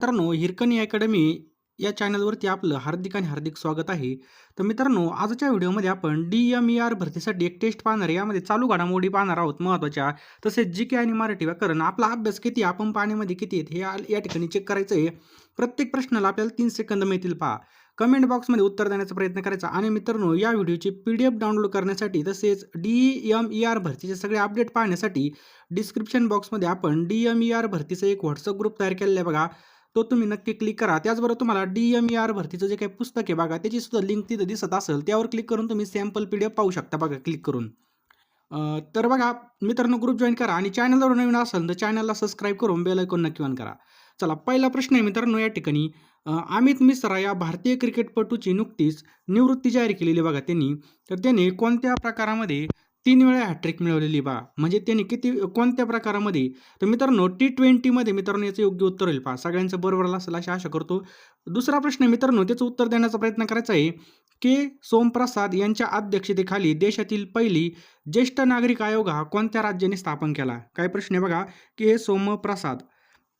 मित्रांनो हिरकणी अकॅडमी या चॅनलवरती आपलं हार्दिक आणि हार्दिक स्वागत आहे. तर मित्रांनो आजच्या व्हिडिओमध्ये आपण डी एम ई आर भरतीसाठी एक टेस्ट पाहणार आहे. यामध्ये चालू घडामोडी पाहणार आहोत महत्त्वाच्या. तसेच जी के आणि मराठी व्याकरण आपला अभ्यास किती आपण पाण्यामध्ये किती आहेत हे या- या ठिकाणी चेक करायचं आहे. प्रत्येक प्रश्नाला आपल्याला तीन सेकंद मिळतील पहा. कमेंट बॉक्समध्ये उत्तर देण्याचा प्रयत्न करायचा. आणि मित्रांनो या व्हिडिओची पी डी एफ डाउनलोड करण्यासाठी तसेच डी एम ई आर भरतीचे सगळे अपडेट पाहण्यासाठी डिस्क्रिप्शन बॉक्समध्ये आपण डी एम ई आर भरतीचा एक व्हॉट्सअप ग्रुप तयार केलेला आहे बघा. तो तुम्ही नक्की क्लिक करा. त्याचबरोबर तुम्हाला डी एम ई आर भरतीचं जे काही पुस्तक आहे बघा त्याची सुद्धा लिंक तिथं दिसत असेल. त्यावर क्लिक करून तुम्ही सॅम्पल पी डी एफ पाहू शकता बघा क्लिक करून. तर बघा मित्रांनो ग्रुप जॉईन करा आणि चॅनलवर नवीन असेल तर चॅनलला सबस्क्राईब करून बेल ऐकून नक्की ऑन करा. चला पहिला प्रश्न आहे मित्रांनो या ठिकाणी अमित मिश्रा या भारतीय क्रिकेटपटूची नुकतीच निवृत्ती जाहीर केलेली बघा त्यांनी. तर त्यांनी कोणत्या प्रकारामध्ये तीन वेळा हॅट्रिक मिळवलेली बा. म्हणजे त्यांनी किती कोणत्या प्रकारामध्ये? तर मित्रांनो टी ट्वेंटीमध्ये मित्रांनो याचं योग्य उत्तर होईल पहा. सगळ्यांचं बरोबर असेल अशी आशा करतो. दुसरा प्रश्न मित्रांनो त्याचं उत्तर देण्याचा प्रयत्न करायचा आहे के सोमप्रसाद यांच्या अध्यक्षतेखाली देशातील पहिली ज्येष्ठ नागरिक आयोग हा कोणत्या राज्याने स्थापन केला? काय प्रश्न आहे बघा के सोमप्रसाद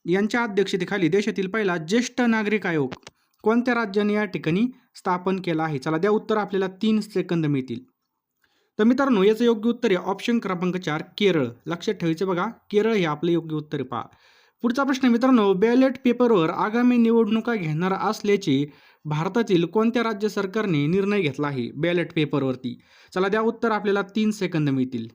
यांच्या अध्यक्षतेखाली देशातील पहिला ज्येष्ठ नागरिक आयोग कोणत्या राज्याने या ठिकाणी स्थापन केला आहे? चला द्या उत्तर आपल्याला तीन सेकंद मिळतील. तर मित्रांनो याचं योग्य उत्तर आहे ऑप्शन क्रमांक चार केरळ. लक्षात ठेवायचं बघा केरळ हे आपलं योग्य उत्तर आहे पहा. पुढचा प्रश्न मित्रांनो बॅलेट पेपरवर आगामी निवडणुका घेणार असल्याचे भारतातील कोणत्या राज्य सरकारने निर्णय घेतला आहे बॅलेट पेपरवरती चला द्या उत्तर आपल्याला तीन सेकंद मिळतील.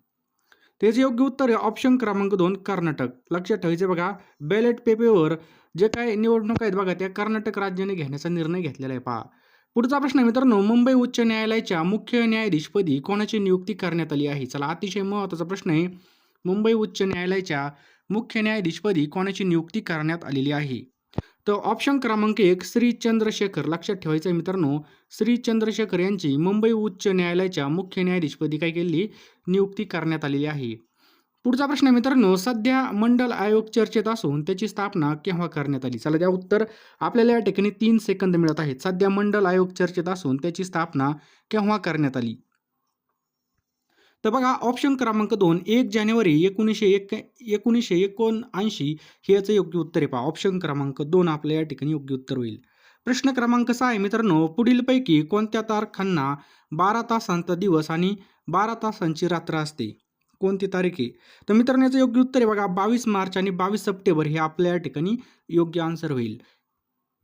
त्याचे योग्य उत्तर आहे ऑप्शन क्रमांक दोन कर्नाटक. लक्षात ठेवायचे बघा बॅलेट पेपरवर जे काही निवडणुका आहेत बघा त्या कर्नाटक राज्याने घेण्याचा निर्णय घेतलेला आहे पहा. पुढचा प्रश्न आहे मित्रांनो मुंबई उच्च न्यायालयाच्या मुख्य न्यायाधीशपदी कोणाची नियुक्ती करण्यात आली आहे? चला अतिशय महत्त्वाचा प्रश्न आहे. मुंबई उच्च न्यायालयाच्या मुख्य न्यायाधीशपदी कोणाची नियुक्ती करण्यात आलेली आहे? तर ऑप्शन क्रमांक एक श्री चंद्रशेखर. लक्षात ठेवायचं आहे मित्रांनो श्री चंद्रशेखर यांची मुंबई उच्च न्यायालयाच्या मुख्य न्यायाधीशपदी काय केली नियुक्ती करण्यात आलेली आहे. पुढचा प्रश्न आहे मित्रांनो सध्या मंडल आयोग चर्चेत असून त्याची स्थापना केव्हा करण्यात आली? चला द्या उत्तर आपल्याला या ठिकाणी तीन सेकंद मिळत आहेत. सध्या मंडल आयोग चर्चेत असून त्याची स्थापना केव्हा करण्यात आली? तर बघा ऑप्शन क्रमांक दोन एक जानेवारी एकोणीसशे एक एकोणीसशे एकोणऐंशी हे याचं योग्य उत्तर आहे. पहा ऑप्शन क्रमांक दोन आपल्या या ठिकाणी योग्य उत्तर होईल. प्रश्न क्रमांक सहा आहे मित्रांनो पुढीलपैकी कोणत्या तारखांना बारा तासांचा दिवस आणि बारा तासांची रात्र असते? कोणती तारीख आहे? तर मित्रांनो याचं योग्य उत्तर आहे बघा बावीस मार्च आणि बावीस सप्टेंबर हे आपल्या या ठिकाणी योग्य आन्सर होईल.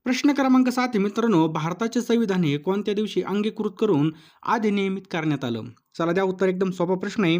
प्रश्न क्रमांक सात आहे मित्रांनो भारताचे संविधान हे कोणत्या दिवशी अंगीकृत करून आधी नियमित करण्यात आलं? चला द्या उत्तर एकदम सोपा प्रश्न आहे.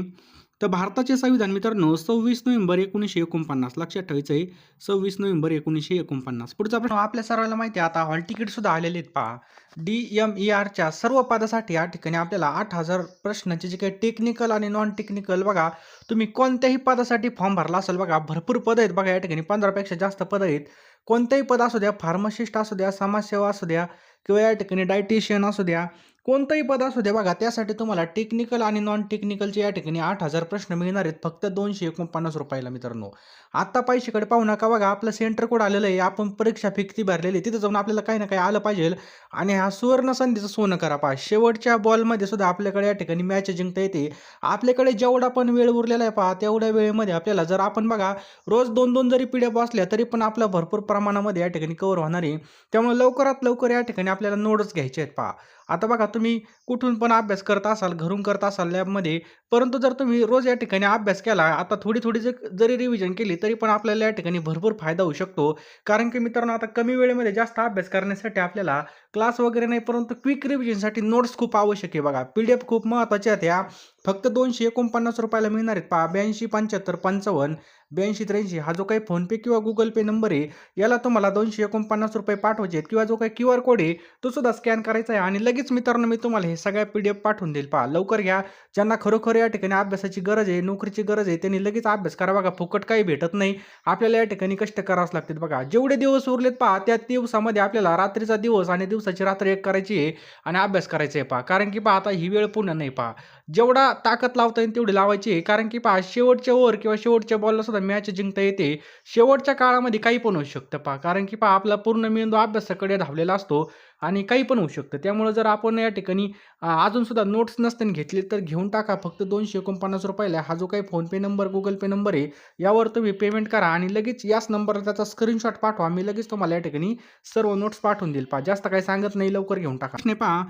तर भारताचे संविधान मित्रांनो सव्वीस नोव्हेंबर एकोणीसशे एकोणपन्नास. लक्षात ठेवायचं आहे सव्वीस नोव्हेंबर एकोणीसशे एकोणपन्नास. पुढचा प्रश्न आपल्या सर्वांना माहिती आहे आता हॉल तिकीट सुद्धा आलेले आहेत पहा. डी एम ई आरच्या सर्व पदासाठी या ठिकाणी आपल्याला आठ हजार प्रश्नांचे जे काही टेक्निकल आणि नॉन टेक्निकल बघा तुम्ही कोणत्याही पदासाठी फॉर्म भरला असेल बघा भरपूर पद आहेत बघा या ठिकाणी पंधरापेक्षा जास्त पद आहेत. कोणतेही पद असू द्या फार्मासिस्ट असू द्या समाजसेवा असू द्या किंवा या ठिकाणी डायटिशियन असू द्या कोणतंही पद असू दे बघा त्यासाठी तुम्हाला टेक्निकल आणि नॉन टेक्निकलचे या ठिकाणी आठ हजार प्रश्न मिळणार आहेत. फक्त दोनशे एकोणपन्नास रुपयाला मित्रांनो. आत्ता पैशाकडे पाहू नका बघा आपलं सेंटर कोड आलेलं आहे? आपण परीक्षा फिक्ती भरलेली आहे. तिथं जाऊन आपल्याला काही ना काही आलं पाहिजे. आणि हा सुवर्ण संधीचं सोनं करा पहा. शेवटच्या बॉलमध्ये सुद्धा आपल्याकडे या ठिकाणी मॅच जिंकता येते. आपल्याकडे जेवढा पण वेळ उरलेला आहे पहा तेवढ्या वेळेमध्ये आपल्याला जर आपण बघा रोज दोन दोन जरी पिढ्या बसल्या तरी पण आपलं भरपूर प्रमाणामध्ये या ठिकाणी कवर होणार आहे. त्यामुळे लवकरात लवकर या ठिकाणी आपल्याला नोट्स घ्यायचे आहेत पहा. आता बघा तुम्ही कुठून पण अभ्यास करत असाल घरून करत असाल लॅबमध्ये परंतु जर तुम्ही रोज या ठिकाणी अभ्यास केला आता थोडी थोडी जर जरी रिव्हिजन केली तरी पण आपल्याला या ठिकाणी भरपूर फायदा होऊ शकतो. कारण की मित्रांनो आता कमी वेळेमध्ये जास्त अभ्यास करण्यासाठी आपल्याला क्लास वगैरे नाही परंतु क्विक रिव्हिजनसाठी नोट्स खूप आवश्यक आहे बघा. पी डी एफ खूप महत्त्वाच्या आहेत ह्या फक्त दोनशे एकोणपन्नास रुपयाला मिळणार आहेत पा ब्याऐंशी पंच्याहत्तर पंचावन्न ब्याऐंशी त्र्याऐंशी हा जो काही फोनपे किंवा गुगल पे नंबर आहे याला तुम्हाला दोनशे एकोणपन्नास रुपये पाठवायचे आहेत किंवा जो काही क्यू आर कोड आहे तो सुद्धा स्कॅन करायचा आहे आणि लगेच मित्रांनो मी तुम्हाला हे सगळ्या पी डी एफ पाठवून देईल. पहा लवकर घ्या. ज्यांना खरोखर या ठिकाणी अभ्यासाची गरज आहे नोकरीची गरज आहे त्यांनी लगेच अभ्यास करा बघा. फुकट काही भेटत नाही. आपल्याला या ठिकाणी कष्ट करावंच लागतात बघा. जेवढे दिवस उरलेत पहा त्या दिवसामध्ये आपल्याला रात्रीचा दिवस आणि दिवसाची रात्र एक करायची आहे आणि अभ्यास करायचा आहे पहा. कारण की पहा आता ही वेळ पुन्हा नाही पहा. जेवढा ताकद लावता येईल तेवढी लावायची आहे. कारण की पहा शेवटच्या ओव्हर किंवा शेवटच्या बॉलला सुद्धा मॅच जिंकता येते. शेवटच्या काळामध्ये काही पण होऊ शकतं पहा. कारण की पहा आपला पूर्ण मेंदू अभ्यासाकडे धावलेला असतो आणि काही पण होऊ शकतं. त्यामुळं जर आपण या ठिकाणी अजूनसुद्धा नोट्स नसताना घेतले तर घेऊन टाका. फक्त दोनशे एकोणपन्नास रुपयाला हा जो काही PhonePe number Google Pay number आहे यावर तुम्ही पेमेंट करा आणि लगेच याच नंबरला त्याचा स्क्रीनशॉट पाठवा. मी लगेच तुम्हाला या ठिकाणी सर्व नोट्स पाठवून देईल पहा. जास्त काही सांगत नाही. लवकर घेऊन टाका. पहा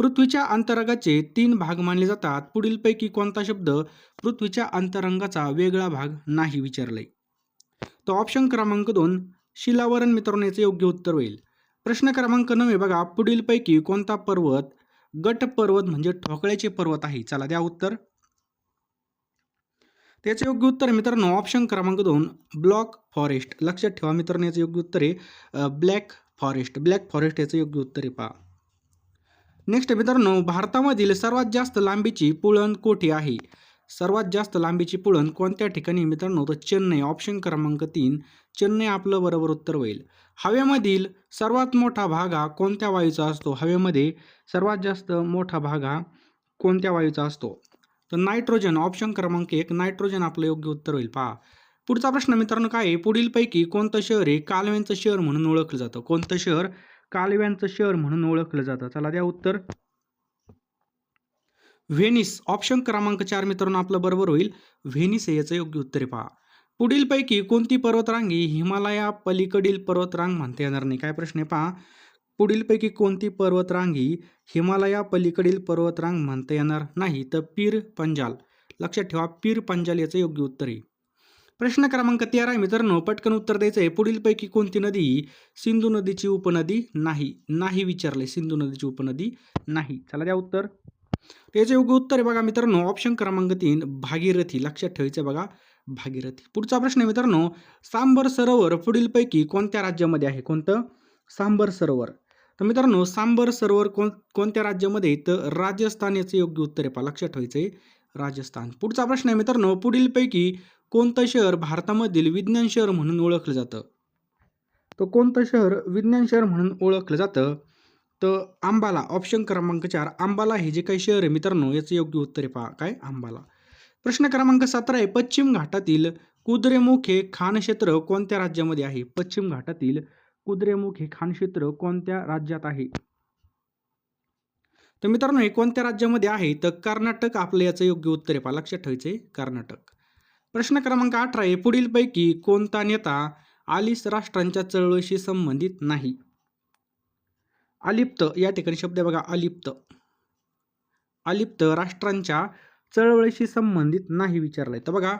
पृथ्वीच्या अंतरंगाचे तीन भाग मानले जातात. पुढीलपैकी कोणता शब्द पृथ्वीच्या अंतरंगाचा वेगळा भाग नाही विचारलाय? तो ऑप्शन क्रमांक दोन शिलावरण मित्रांनो याचे योग्य उत्तर होईल. प्रश्न क्रमांक नवे बघा पुढीलपैकी कोणता पर्वत गट पर्वत म्हणजे ठोकळ्याचे पर्वत आहे? चला द्या उत्तर. त्याचे योग्य उत्तर मित्रांनो ऑप्शन क्रमांक दोन ब्लॉक फॉरेस्ट. लक्षात ठेवा मित्रांनो याचं योग्य उत्तर आहे ब्लॅक फॉरेस्ट. ब्लॅक फॉरेस्ट याचं योग्य उत्तर आहे पहा. नेक्स्ट मित्रांनो भारतामधील सर्वात जास्त लांबीची पुळण कोठे आहे? सर्वात जास्त लांबीची पुळण कोणत्या ठिकाणी? मित्रांनो तर चेन्नई ऑप्शन क्रमांक तीन. चेन्नई आपलं बरोबर उत्तर होईल. हवेमधील सर्वात मोठा भाग हा कोणत्या वायूचा असतो? हवेमध्ये सर्वात जास्त मोठा भाग हा कोणत्या वायूचा असतो? तर नायट्रोजन ऑप्शन क्रमांक एक. नायट्रोजन आपलं योग्य उत्तर होईल. पहा. पुढचा प्रश्न मित्रांनो काय आहे? पुढीलपैकी कोणतं शहर हे कालव्यांचं शहर म्हणून ओळखलं जातं. कोणतं शहर? कालव्यांचं शहर म्हणून ओळखलं जातं. चला द्या उत्तर. व्हेनिस ऑप्शन क्रमांक चार मित्रांनो आपलं बरोबर होईल. व्हेनिस हे याचं योग्य उत्तर पहा. पुढीलपैकी कोणती पर्वतरांग ही हिमालया पलीकडील पर्वतरांग म्हणता येणार नाही? काय प्रश्न आहे पहा. पुढीलपैकी कोणती पर्वतरांग ही हिमालया पलीकडील पर्वतरांग म्हणता येणार नाही? तर पीर पंजाल. लक्षात ठेवा पीर पंजाल याचं योग्य उत्तर आहे. प्रश्न क्रमांक तेरा आहे मित्रांनो. पटकन उत्तर द्यायचं आहे. पुढीलपैकी कोणती नदी सिंधू नदीची उपनदी नाही? नाही विचारले सिंधू नदीची उपनदी नाही. चला द्या उत्तर. त्याचे योग्य उत्तर आहे बघा मित्रांनो. ऑप्शन क्रमांक तीन भागीरथी. लक्षात ठेवायचं आहे बघा. भागीरथी. पुढचा प्रश्न आहे मित्रांनो. सांबर सरोवर पुढीलपैकी कोणत्या राज्यामध्ये आहे? कोणतं? सांबर सरोवर. तर मित्रांनो सांबर सरोवर कोण कोणत्या राज्यामध्ये तर राजस्थान याचं योग्य उत्तर आहे पहा. लक्षात ठेवायचं आहे. राजस्थान. पुढचा प्रश्न आहे मित्रांनो पुढीलपैकी कोणतं शहर भारतामधील विज्ञान शहर म्हणून ओळखलं जातं? तर कोणतं शहर विज्ञान शहर म्हणून ओळखलं जातं? तर आंबाला ऑप्शन क्रमांक चार आंबाला हे जे काही शहर आहे मित्रांनो याचं योग्य उत्तर आहे पहा. काय? आंबाला. प्रश्न क्रमांक सतरा आहे पश्चिम घाटातील कुद्रेमुख हे खानक्षेत्र कोणत्या राज्यामध्ये आहे? पश्चिम घाटातील कुद्रेमुख हे खानक्षेत्र कोणत्या राज्यात आहे? तर मित्रांनो हे कोणत्या राज्यामध्ये आहे तर कर्नाटक आपलं याचं योग्य उत्तर आहे. पहा लक्षात ठेवायचे कर्नाटक. प्रश्न क्रमांक अठरा आहे पुढीलपैकी कोणता नेता आलिस राष्ट्रांच्या चळवळीशी संबंधित नाही? अलिप्त या ठिकाणी शब्द आहे बघा अलिप्त. अलिप्त राष्ट्रांच्या चळवळीशी संबंधित नाही विचारलाय. तर बघा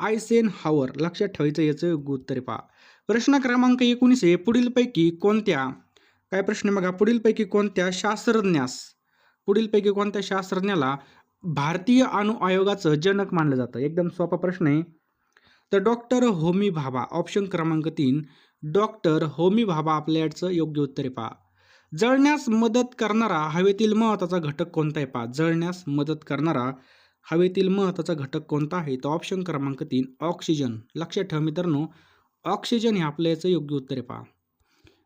आयसेन हावर लक्षात ठेवायचं याचं योग्य उत्तर पहा. प्रश्न क्रमांक एकोणीस आहे पुढीलपैकी कोणत्या काय प्रश्न बघा पुढीलपैकी कोणत्या शास्त्रज्ञास पुढीलपैकी कोणत्या शास्त्रज्ञाला भारतीय अणु आयोगाचं जनक मानलं जातं? एकदम सोपा प्रश्न आहे. तर डॉक्टर होमी भाभा ऑप्शन क्रमांक तीन. डॉक्टर होमी भाभा आपल्या याचं योग्य उत्तर आहे पहा. जळण्यास मदत करणारा हवेतील महत्त्वाचा घटक कोणता आहे? पहा. जळण्यास मदत करणारा हवेतील महत्त्वाचा घटक कोणता आहे? तर ऑप्शन क्रमांक तीन ऑक्सिजन. लक्षात ठेवा मित्रांनो ऑक्सिजन हे आपल्या याचं योग्य उत्तर आहे पहा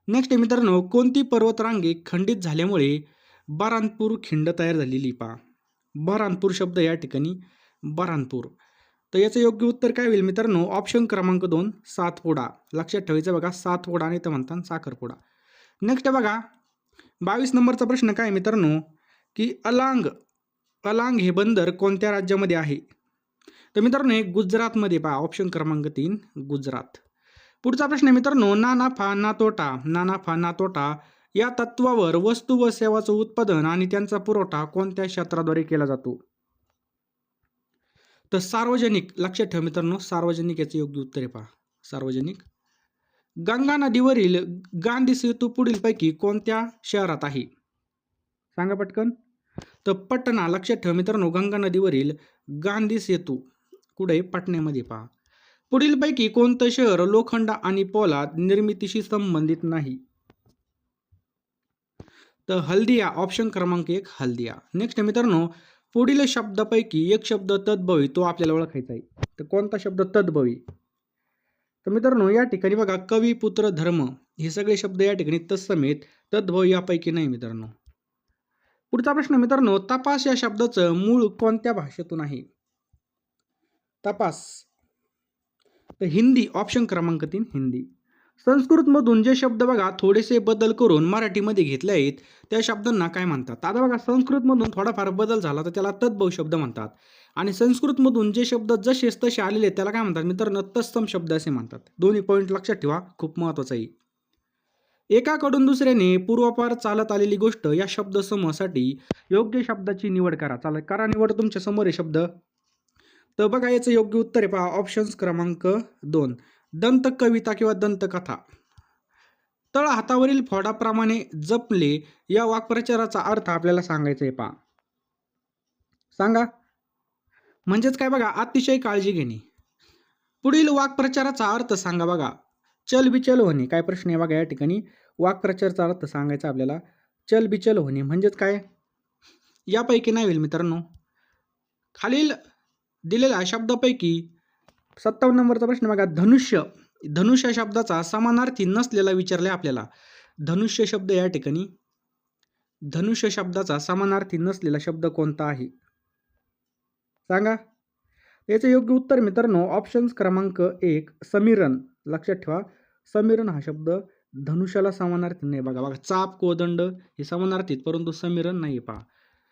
नेक्स्ट मित्रांनो कोणती पर्वतरांगे खंडित झाल्यामुळे बारानपूर खिंड तयार झालेली पहा. बारानपूर शब्द या ठिकाणी बारानपूर. तर याचं योग्य उत्तर काय होईल मित्रांनो? ऑप्शन क्रमांक दोन सातपोडा. लक्षात ठेवायचं बघा सातपोडा आणि तर म्हणतात साखरपुडा. नेक्स्ट बघा बावीस नंबरचा प्रश्न काय मित्रांनो? की अलांग अलांग हे बंदर कोणत्या राज्यामध्ये आहे? तर मित्रांनो हे गुजरातमध्ये पहा. ऑप्शन क्रमांक तीन गुजरात. पुढचा प्रश्न आहे मित्रांनो ना नाफा ना तोटा ना नाफा ना तोटा. या तत्वावर वस्तू व सेवाचं उत्पादन आणि त्यांचा पुरवठा कोणत्या क्षेत्राद्वारे केला जातो? तर सार्वजनिक लक्षात ठेवा मित्रांनो सार्वजनिक याचे योग्य उत्तर आहे पहा. सार्वजनिक. गंगा नदीवरील गांधी सेतू पुढीलपैकी कोणत्या शहरात आहे? सांगा पटकन. तर पटना लक्षात ठेवा मित्रांनो गंगा नदीवरील गांधी सेतू. कुठे पटण्यामध्ये पहा. पुढीलपैकी कोणतं शहर लोखंड आणि पोलाद निर्मितीशी संबंधित नाही? तर हल्दिया ऑप्शन क्रमांक एक हल्दिया. नेक्स्ट मित्रांनो पुढील शब्दापैकी एक शब्द तद्भवी तो आपल्याला ओळखायचा आहे. तर कोणता शब्द तद्भवी? तर मित्रांनो या ठिकाणी बघा कवी पुत्र धर्म हे सगळे शब्द या ठिकाणी तत्समेत तद्भवी यापैकी नाही मित्रांनो. पुढचा प्रश्न मित्रांनो तपास या शब्दाचं मूळ कोणत्या भाषेतून आहे? तपास. तर हिंदी ऑप्शन क्रमांक तीन हिंदी. संस्कृतमधून जे शब्द बघा थोडेसे बदल करून मराठीमध्ये घेतले आहेत त्या शब्दांना काय म्हणतात? आता बघा संस्कृतमधून थोडाफार बदल झाला तर त्याला तद्भव शब्द म्हणतात. आणि संस्कृतमधून जे शब्द जसेच तसे आलेले त्याला काय म्हणतात? मित्रांनो तत्सम शब्द असे म्हणतात. दोन्ही पॉईंट लक्षात ठेवा खूप महत्त्वाचं आहे एकाकडून दुसऱ्याने पूर्वापार चालत आलेली गोष्ट या शब्द समूहासाठी योग्य शब्दाची निवड करा. चालत करा निवड तुमच्यासमोर आहे शब्द. तर बघा याचं योग्य उत्तर आहे पहा ऑप्शन्स क्रमांक दोन. दंत कविता किंवा दंतकथा. तळ हातावरील फोडाप्रमाणे जपले या वाक्प्रचाराचा अर्थ आपल्याला सांगायचा आहे पहा. सांगा. म्हणजेच काय बघा अतिशय काळजी घेणे. पुढील वाक्प्रचाराचा अर्थ सांगा बघा. चल बिचल होणे. काय प्रश्न आहे बघा या ठिकाणी? वाक्प्रचाराचा अर्थ सांगायचा आपल्याला. चल बिचल होणे. म्हणजेच काय? यापैकी नाही होईल मित्रांनो. खालील दिलेल्या शब्दापैकी सत्तावन्न नंबरचा प्रश्न बघा. धनुष्य. धनुष्य शब्दाचा समानार्थी नसलेला विचारलाय आपल्याला. धनुष्य शब्द या ठिकाणी. धनुष्य शब्दाचा समानार्थी नसलेला शब्द कोणता आहे? सांगा. याचं योग्य उत्तर मित्रांनो ऑप्शन्स क्रमांक एक समीरन लक्षात ठेवा. समीरन हा शब्द धनुष्याला समानार्थी नाही बघा. बघा चाप कोदंड हे समानार्थीत परंतु समीरन नाही पहा.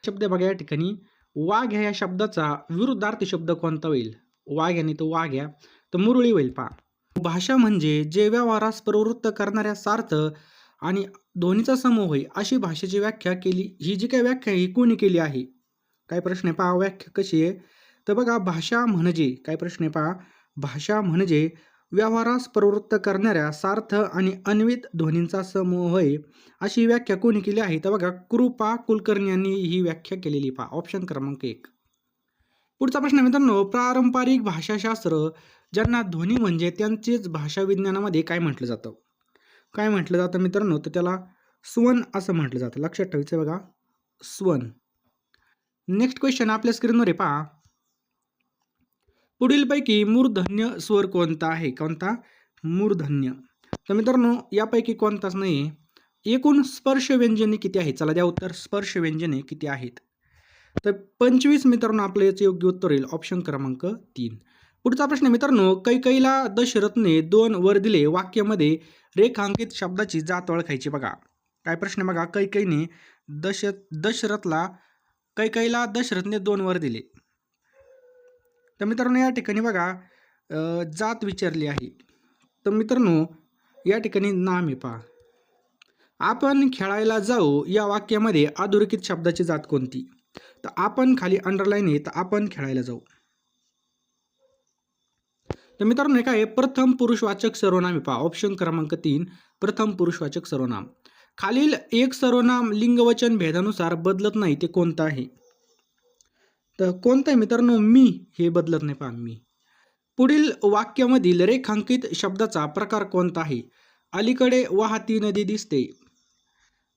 शब्द बघा या ठिकाणी. वाघ ह्या शब्दाचा विरुद्धार्थी शब्द कोणता होईल? वाघ आणि तो वाघ या तर मुरळी होईल पहा. भाषा म्हणजे जे व्यवहारास प्रवृत्त करणाऱ्या सार्थ आणि दोन्हीचा समूह होय अशी भाषेची व्याख्या केली ही जी काय व्याख्या आहे, ही कोणी केली आहे? काय प्रश्न आहे पहा व्याख्या कशी आहे? तर बघा भाषा म्हणजे काय प्रश्न आहे पहा भाषा म्हणजे व्यवहारास प्रवृत्त करणाऱ्या सार्थ आणि अन्वित ध्वनींचा समूह होय अशी व्याख्या कोणी केली आहे? तर बघा कृपा कुलकर्णी यांनी ही व्याख्या केलेली पहा ऑप्शन क्रमांक एक. पुढचा प्रश्न मित्रांनो पारंपरिक भाषाशास्त्र ज्यांना ध्वनी म्हणजे त्यांचेच भाषा विज्ञानामध्ये काय म्हटलं जातं? काय म्हटलं जातं मित्रांनो? तर त्याला स्वन असं म्हटलं जातं. लक्षात ठेवायचं बघा. स्वन. नेक्स्ट क्वेश्चन आपल्या स्क्रीनवर आहे पहा. पुढीलपैकी मूर्धन्य स्वर कोणता आहे? कोणता? मूर्धन्य. तर मित्रांनो यापैकी कोणताच नाही एकूण स्पर्श व्यंजने किती आहेत? चला द्या उत्तर. स्पर्श व्यंजने किती आहेत? तर पंचवीस मित्रांनो आपलं याचं योग्य उत्तर येईल. ऑप्शन क्रमांक तीन. पुढचा प्रश्न मित्रांनो कैकईला दशरथने दोन वर दिले वाक्यामध्ये रेखांकित शब्दाची जात ओळखायची बघा. काय प्रश्न बघा कैकईने दश दशरथला कैकईला दशरथने दोन वर दिले. तर मित्रांनो या ठिकाणी बघा जात विचारली आहे. तर मित्रांनो या ठिकाणी नाम आहे पहा. आपण खेळायला जाऊ या वाक्यामध्ये अधोरेखित शब्दाची जात कोणती? तर आपण खाली अंडरलाईन आहे तर आपण खेळायला जाऊ. तर मित्रांनो हे काय आहे? प्रथम पुरुषवाचक सर्वनाम पहा. ऑप्शन क्रमांक तीन प्रथम पुरुषवाचक सर्वनाम. खालील एक सर्वनाम लिंगवचन भेदानुसार बदलत नाही ते कोणतं आहे? तर कोणतं आहे मित्रांनो? मी हे बदलत नाही पहा मी. पुढील वाक्यामधील रेखांकित शब्दाचा प्रकार कोणता आहे? अलीकडे वाहती नदी दिसते.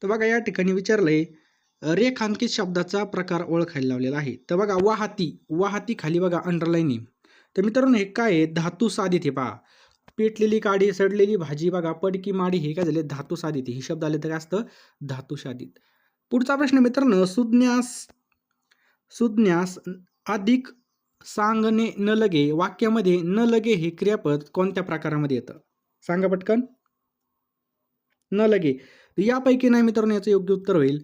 तर बघा या ठिकाणी विचारलंय रेखांकित शब्दाचा प्रकार ओळखायला लावलेला आहे. तर बघा वाहती वाहती खाली बघा अंडरलाईनिंग तर मित्रांनो हे काय आहे? धातू साधित हे पहा. पेटलेली काडी सडलेली भाजी बघा पडकी माडी हे काय झाले? धातू साधित. हे शब्द आले तर काय असतं? धातू साधित. पुढचा प्रश्न मित्रांनो सुज्ञास सुज्ञास अधिक सांगणे न लगे वाक्यामध्ये न लगे हे क्रियापद कोणत्या प्रकारामध्ये येतं? सांगा पटकन. न लगे यापैकी नाही मित्रांनो याचं योग्य उत्तर होईल.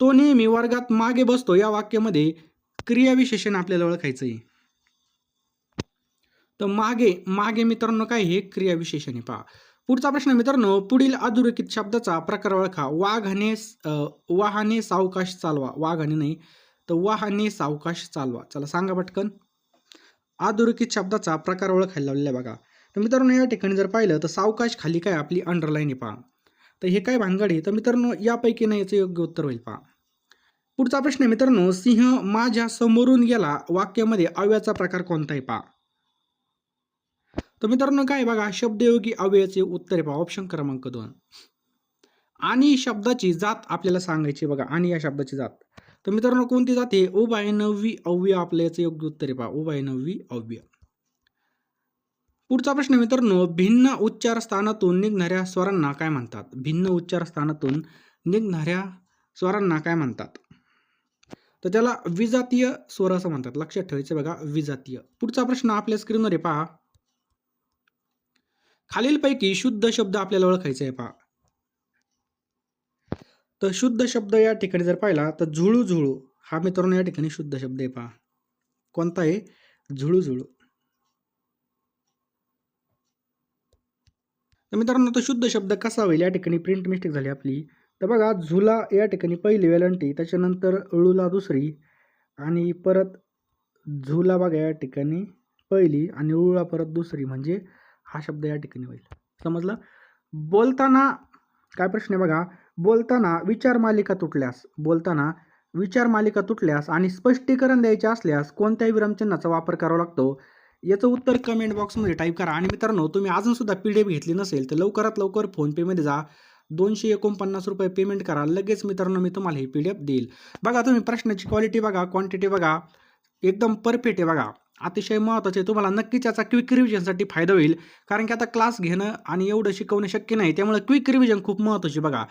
तो नेहमी वर्गात मागे बसतो या वाक्यामध्ये क्रियाविशेषण आपल्याला ओळखायचं आहे तर मागे मागे मित्रांनो काय हे? क्रियाविशेषण आहे पहा. पुढचा प्रश्न मित्रांनो पुढील अधोरेखित शब्दाचा प्रकार ओळखा. वाघाने वाहने सावकाश चालवा. वाघाने नाही तर वाहने सावकाश चालवा. चला सांगा पटकन. अधोरेखित शब्दाचा प्रकार ओळखायला लावलेला आहे बघा. तर मित्रांनो या ठिकाणी जर पाहिलं तर सावकाश खाली काय? आपली अंडरलाईन आहे पहा. तर हे काय भानगड आहे? तर मित्रांनो यापैकी नाही याचं योग्य उत्तर होईल पहा. पुढचा प्रश्न आहे मित्रांनो सिंह माझ्या समोरून गेला. वाक्यामध्ये अव्याचा प्रकार कोणता आहे पहा. तर मित्रांनो काय बघा शब्दयोगी अव्ययाचे उत्तर आहे पहा ऑप्शन क्रमांक दोन. आणि शब्दाची जात आपल्याला सांगायची बघा आणि या शब्दाची जात. तर मित्रांनो कोणती जात आहे? उभय नववी अव्यय आपल्या याचं योग्य उत्तर आहे पहा उभय नववी अव्यय. पुढचा प्रश्न मित्रांनो भिन्न उच्चार स्थानातून निघणाऱ्या स्वरांना काय म्हणतात? भिन्न उच्चार स्थानातून निघणाऱ्या स्वरांना काय म्हणतात? तर त्याला विजातीय स्वर असं म्हणतात. लक्षात ठेवायचं बघा विजातीय. पुढचा प्रश्न आपल्या स्क्रीनवर आहे पहा. खालीलपैकी शुद्ध शब्द आपल्याला ओळखायचा आहे पहा. तर शुद्ध शब्द या ठिकाणी जर पाहिला तर झुळू झुळू हा मित्रांनो या ठिकाणी शुद्ध शब्द आहे पहा. कोणता आहे? झुळू झुळू तर मित्रांनो तो शुद्ध शब्द कसा होईल? या ठिकाणी प्रिंट मिस्टेक झाली आपली. तर बघा झुला या ठिकाणी पहिली वेलंटी त्याच्यानंतर अळूला दुसरी आणि परत झुला बघा या ठिकाणी पहिली आणि उळूला परत दुसरी म्हणजे हा शब्द या ठिकाणी होईल. समजलं? बोलताना काय प्रश्न आहे बघा? बोलताना विचार मालिका तुटल्यास बोलताना विचार मालिका तुटल्यास आणि स्पष्टीकरण द्यायचे असल्यास कोणत्याही विरामचिन्हाचा वापर करावा लागतो? याचं उत्तर कमेंट बॉक्समध्ये टाईप करा. आणि मित्रांनो तुम्ही अजूनसुद्धा पी डी एफ घेतली नसेल तर लवकरात लवकर फोनपेमध्ये जा. दोनशे एकोणपन्नास रुपये पेमेंट करा. लगेच मित्रांनो मी तुम्हाला ही पी डी एफ देईल. बघा तुम्ही प्रश्नाची क्वालिटी बघा क्वांटिटी बघा. एकदम परफेक्ट आहे बघा. अतिशय महत्त्वाचे तुम्हाला नक्कीच याचा क्विक रिव्हिजनसाठी फायदा होईल. कारण की आता क्लास घेणं आणि एवढं शिकवणं शक्य नाही. त्यामुळे क्विक रिव्हिजन खूप महत्त्वाची बघा.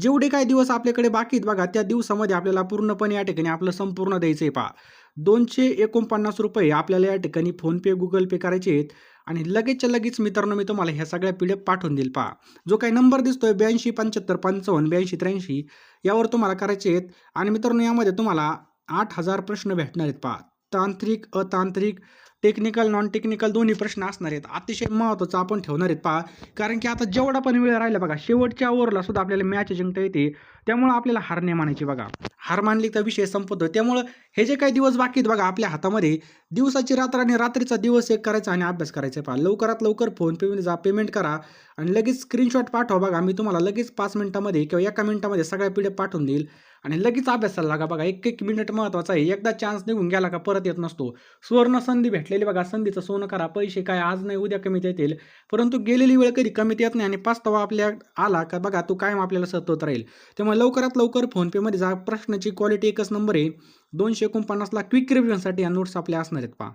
जेवढे काही दिवस आपल्याकडे बाकी आहेत बघा त्या दिवसामध्ये आपल्याला पूर्णपणे या ठिकाणी आपलं संपूर्ण द्यायचं आहे पहा. दोनशे एकोणपन्नास रुपये आपल्याला या ठिकाणी फोनपे गुगल पे करायचे आहेत. आणि लगेचच्या लगेच मित्रांनो मी तुम्हाला ह्या सगळ्या पी डी एफ पाठवून देईल. पहा जो काही नंबर दिसतोय ब्याऐंशी पंच्याहत्तर पंचावन्न ब्याऐंशी त्र्याऐंशी यावर तुम्हाला करायचे आहेत. आणि मित्रांनो यामध्ये तुम्हाला आठ हजार प्रश्न भेटणार आहेत. पहा तांत्रिक अतांत्रिक टेक्निकल नॉन टेक्निकल दोन्ही प्रश्न असणार आहेत. अतिशय महत्त्वाचं आपण ठेवणार आहेत पहा. कारण की आता जेवढा पण वेळ राहिला बघा शेवटच्या ओव्हरला सुद्धा आपल्याला मॅच जिंकता येते. त्यामुळं आपल्याला हार नाही मानायची बघा. हार मानली तर विषय संपतो. त्यामुळं हे जे काही दिवस बाकी आहेत बघा आपल्या हातामध्ये दिवसाची रात्र आणि रात्रीचा दिवस एक करायचा आणि अभ्यास करायचा पहा. लवकरात लवकर फोनपेमध्ये जा पेमेंट करा आणि लगेच स्क्रीनशॉट पाठवा बघा. मी तुम्हाला लगेच पाच मिनिटामध्ये किंवा एका मिनिटामध्ये सगळ्या पी पाठवून देईल. आणि लगेच अभ्यासाला लागा बघा एक एक मिनिट महत्त्वाचा आहे. एकदा चान्स निघून गेला का परत येत नसतो. सुवर्ण संधी भेटलेली बघा संधीचं सोनं करा पैसे काय आज नाही उद्या कमीत येतील परंतु गेलेली वेळ कधी कमीत येत नाही आणि पाचतावा आपल्या आला का बघा तो कायम आपल्याला सतत राहील. त्यामुळे लवकरात लवकर फोनपेमध्ये जा. प्रश्नाची क्वालिटी एकच नंबर आहे. दोनशे एकोणपन्नासला क्विक रिव्हिजनसाठी या नोट्स आपल्या असणार आहेत पहा.